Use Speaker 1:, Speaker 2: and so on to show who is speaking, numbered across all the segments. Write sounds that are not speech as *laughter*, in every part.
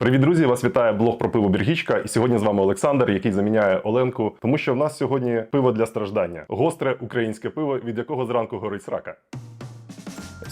Speaker 1: Привіт, друзі! Вас вітає блог про пиво Біргічка. І сьогодні з вами Олександр, який заміняє Оленку, тому що в нас сьогодні пиво для страждання. Гостре українське пиво, від якого зранку горить срака.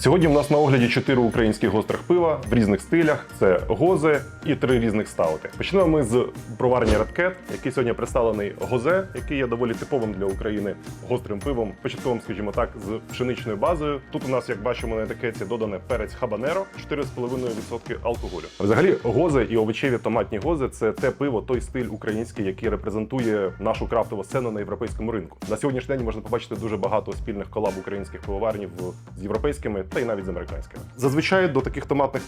Speaker 1: Сьогодні в нас на огляді чотири українських гострих пива в різних стилях. Це гозе і три різних стаути. Почнемо ми з Red Cat, який сьогодні представлений гозе, який є доволі типовим для України гострим пивом, початковим, скажімо так, з пшеничною базою. Тут у нас, як бачимо на етикетці, додане перець хабанеро, 4,5% алкоголю. Взагалі, гозе і овочеві томатні гози це те пиво, той стиль український, який репрезентує нашу крафтову сцену на європейському ринку. На сьогоднішній день можна побачити дуже багато спільних колаб українських пивоварнів з європейськими та й навіть з американськими. Зазвичай до таких томатних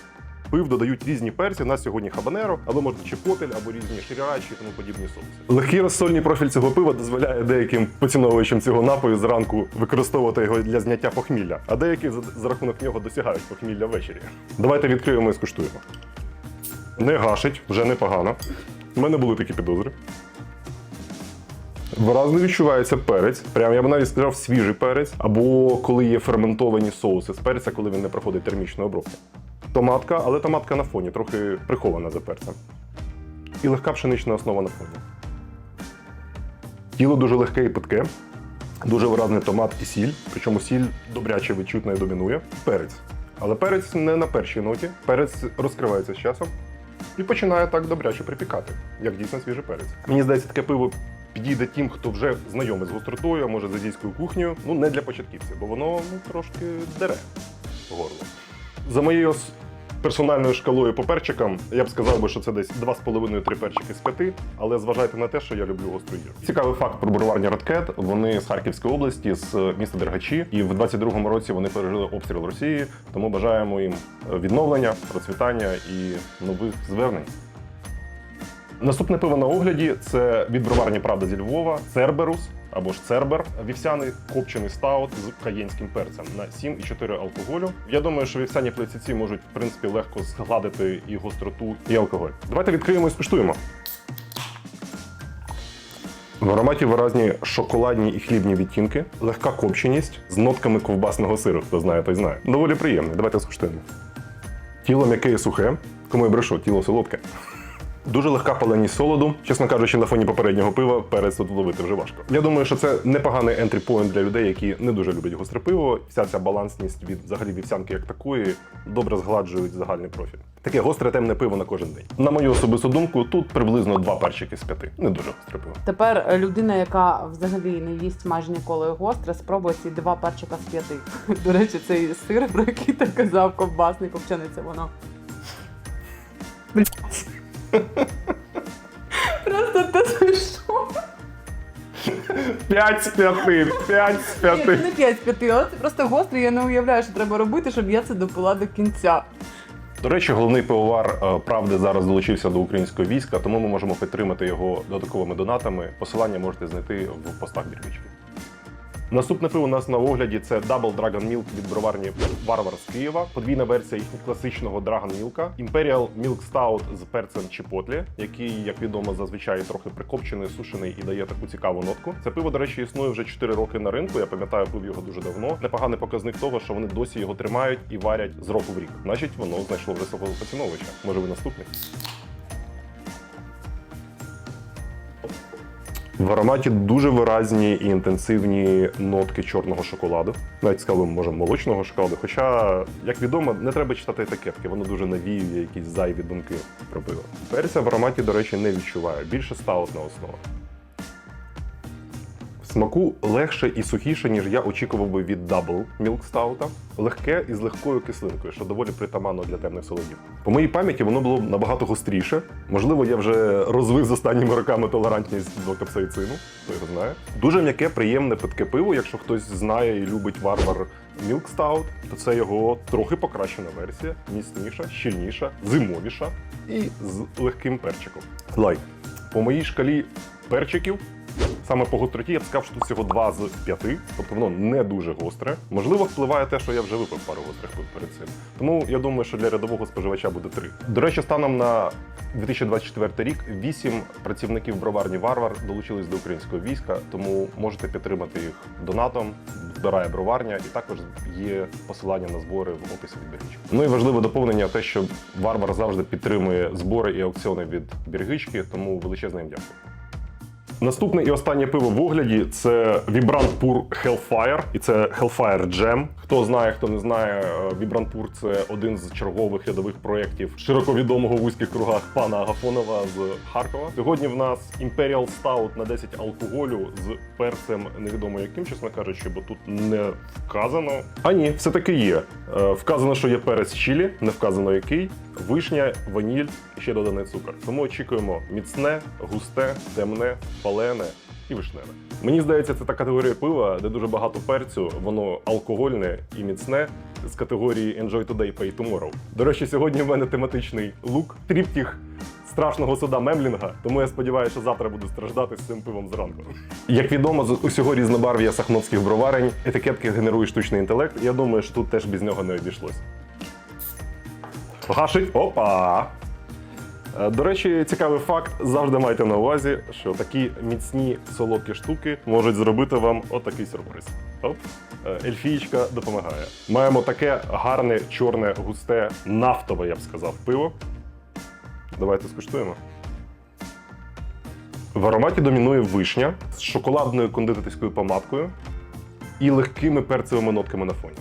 Speaker 1: пив додають різні перці. У нас сьогодні хабанеро, але можна чепотель або різні ширячі і тому подібні соуси. Легкий розсольний профіль цього пива дозволяє деяким поціновувачам цього напою зранку використовувати його для зняття похмілля, а деякі за рахунок нього досягають похмілля ввечері. Давайте відкриємо і скуштуємо. Не гашить, вже непогано. У мене були такі підозри. Виразно відчувається перець. Прям я б навіть сказав свіжий перець, або коли є ферментовані соуси з перця, коли він не проходить термічну обробку. Томатка, але томатка на фоні, трохи прихована за перцем. І легка пшенична основа на фоні. Тіло дуже легке і питке. Дуже виразний томат і сіль, причому сіль добряче відчутно і домінує. Перець. Але перець не на першій ноті. Перець розкривається з часом і починає так добряче припікати, як дійсно свіжий перець. Мені здається, таке пиво підійде тим, хто вже знайомий з гостротою, а може з азійською кухнею. Ну не для початківців, бо воно ну, трошки дере горло. За моєю персональною шкалою по перчикам, я б сказав би, що це десь 2,5-3 перчики з 5, але зважайте на те, що я люблю гостру їжу. Цікавий факт про броварні Радкет. Вони з Харківської області, з міста Дергачі, і в 22-му році вони пережили обстріл Росії. Тому бажаємо їм відновлення, процвітання і нових звернень. Наступне пиво на огляді це від броварні Правда зі Львова, Церберус або ж Цербер, вівсяний копчений стаут з каєнським перцем на 7,4 алкоголю. Я думаю, що вівсяні плецівці можуть в принципі легко згладити і гостроту, і алкоголь. Давайте відкриємо і скуштуємо. В ароматі виразні шоколадні і хлібні відтінки, легка копченість з нотками ковбасного сиру. Хто знає, той знає. Доволі приємний. Давайте скуштуємо. Тіло м'яке і сухе. Кому я брешу, тіло солодке. Дуже легка паленість солоду. Чесно кажучи, на фоні попереднього пива перець тут вловити вже важко. Я думаю, що це непоганий point для людей, які не дуже люблять гостре пиво. Вся ця балансність від взагалі вівсянки як такої добре згладжують загальний профіль. Таке гостре темне пиво на кожен день. На мою особисту думку, тут приблизно два перчики з п'яти. Не дуже гостре пиво.
Speaker 2: Тепер е, людина, яка взагалі не їсть майже ніколи гостре, спробує ці два перчика з п'яти. *laughs* До речі, цей сир, про який ти казав, ковбасний копчений, це воно. Просто ти зайшов.
Speaker 1: П'ять з п'яти! П'ять з
Speaker 2: Ні, це не 5 з 5, але це просто гострий, я не уявляю, що треба робити, щоб я це допила до кінця.
Speaker 1: До речі, головний пивовар е, правди зараз долучився до українського війська, тому ми можемо підтримати його додатковими донатами. Посилання можете знайти в постах бірвічки. Наступне пиво у нас на огляді це Double Dragon Milk від броварні Варвар з Києва. Подвійна версія класичного Dragon Milk. Imperial Milk Stout з перцем чіпотлі, який, як відомо, зазвичай трохи прикопчений, сушений і дає таку цікаву нотку. Це пиво, до речі, існує вже 4 роки на ринку. Я пам'ятаю, пив його дуже давно. Непоганий показник того, що вони досі його тримають і варять з року в рік. Значить, воно знайшло вже свого поціновувача. Може, ви наступний? В ароматі дуже виразні і інтенсивні нотки чорного шоколаду. Навіть сказали, може, молочного шоколаду. Хоча, як відомо, не треба читати етикетки, воно дуже навіює якісь зайві думки про пиво. Перця в ароматі, до речі, не відчуваю. Більше стаутна основа. Смаку легше і сухіше, ніж я очікував би від Double Milk Stout. Легке і з легкою кислинкою, що доволі притаманно для темних солодів. По моїй пам'яті воно було набагато гостріше. Можливо, я вже розвив з останніми роками толерантність до капсаїцину, хто його знає. Дуже м'яке, приємне питке пиво. Якщо хтось знає і любить варвар Milk Stout, то це його трохи покращена версія, міцніша, щільніша, зимовіша і з легким перчиком. Лайк. По моїй шкалі перчиків Саме по гостроті я б сказав, що тут всього 2 з 5, тобто воно не дуже гостре. Можливо, впливає те, що я вже випив пару гострих пив перед цим. Тому я думаю, що для рядового споживача буде 3. До речі, станом на 2024 рік вісім працівників броварні Варвар долучились до українського війська, тому можете підтримати їх донатом. Збирає броварня, і також є посилання на збори в описі від Біргички. Ну і важливе доповнення те, що Варвар завжди підтримує збори і аукціони від Біргички, тому величезне їм дякую. Наступне і останнє пиво в огляді це Vibrant Pur Hellfire, і це Hellfire Jam. Хто знає, хто не знає, е, Vibrant Pur – це один з чергових рядових проєктів широко відомого в вузьких кругах пана Агафонова з Харкова. Сьогодні в нас Imperial Stout на 10 алкоголю з перцем невідомо яким, чесно кажучи, бо тут не вказано. А ні, все таки є. Е, Вказано, що є перець чилі, не вказано який, вишня, ваніль ще доданий цукор. Тому очікуємо міцне, густе, темне, палене і вишневе. Мені здається, це та категорія пива, де дуже багато перцю, воно алкогольне і міцне з категорії Enjoy Today, Pay Tomorrow. До речі, сьогодні в мене тематичний лук, тріптіх страшного суда Мемлінга, тому я сподіваюся, що завтра буду страждати з цим пивом зранку. Як відомо, з усього різнобарв'я сахновських броварень етикетки генерує штучний інтелект. Я думаю, що тут теж без нього не обійшлось. Гашить. Опа! Е, До речі, цікавий факт. Завжди майте на увазі, що такі міцні солодкі штуки можуть зробити вам отакий сюрприз. Оп. Е, Ельфієчка допомагає. Маємо таке гарне, чорне, густе, нафтове, я б сказав, пиво. Давайте скуштуємо. В ароматі домінує вишня з шоколадною кондитерською помадкою і легкими перцевими нотками на фоні.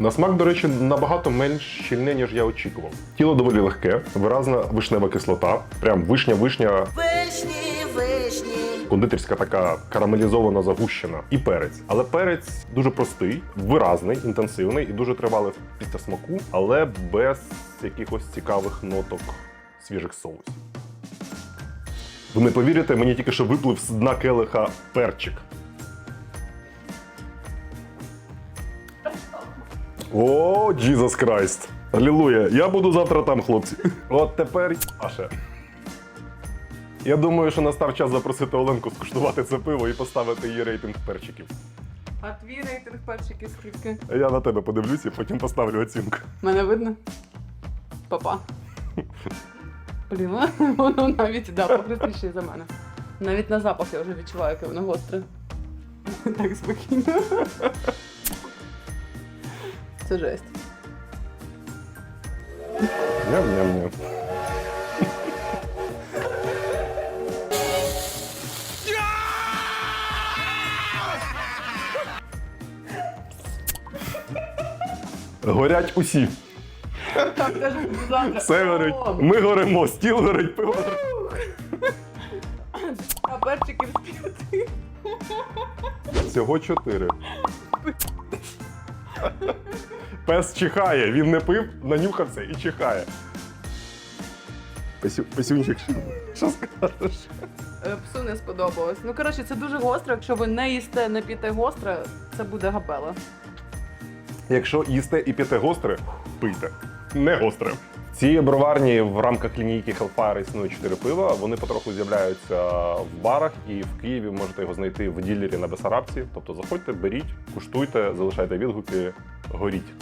Speaker 1: На смак, до речі, набагато менш щільне, ніж я очікував. Тіло доволі легке, виразна вишнева кислота, прям вишня-вишня,
Speaker 3: Вишні, вишні.
Speaker 1: кондитерська така карамелізована загущена і перець. Але перець дуже простий, виразний, інтенсивний і дуже тривалий після смаку, але без якихось цікавих ноток свіжих соусів. Ви не повірите, мені тільки що виплив з дна келиха перчик. О, Jesus Christ! Алілуя! Я буду завтра там, хлопці. От тепер Аше. Я думаю, що настав час запросити Оленку скуштувати це пиво і поставити її рейтинг перчиків.
Speaker 2: А твій рейтинг перчики скільки?
Speaker 1: Я на тебе подивлюся і потім поставлю оцінку.
Speaker 2: Мене видно? Папа. Блін, воно навіть да, погрустіше за мене. Навіть на запах я вже відчуваю, яке воно гостре. Так спокійно. Це жесть.
Speaker 1: Ням-ням-ням. Горять усі.
Speaker 2: Так, теж завтра.
Speaker 1: Все горить. Ми горимо, стіл горить, пиво.
Speaker 2: А перчиків з п'яти.
Speaker 1: Всього чотири. Пес чихає, він не пив, нанюхався і чихає. Песюнчик, що, що скажеш?
Speaker 2: Е, Псу не сподобалось. Ну, коротше, це дуже гостро. Якщо ви не їсте, не п'єте гостре, це буде габела.
Speaker 1: Якщо їсте і п'єте гостре, пийте. Не гостре. В цій броварні в рамках лінійки Hellfire існує 4 пива. Вони потроху з'являються в барах, і в Києві можете його знайти в ділері на Бесарабці. Тобто заходьте, беріть, куштуйте, залишайте відгуки, горіть.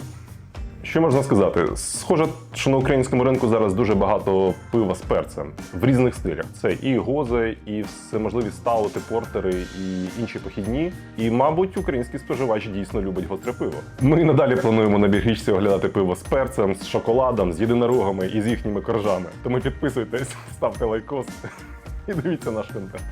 Speaker 1: Що можна сказати? Схоже, що на українському ринку зараз дуже багато пива з перцем в різних стилях. Це і гози, і всеможливі стаути, портери, і інші похідні. І, мабуть, український споживач дійсно любить гостре пиво. Ми і надалі плануємо на біргічці оглядати пиво з перцем, з шоколадом, з єдинорогами і з їхніми коржами. Тому підписуйтесь, *laughs* ставте лайкос і дивіться наш контент.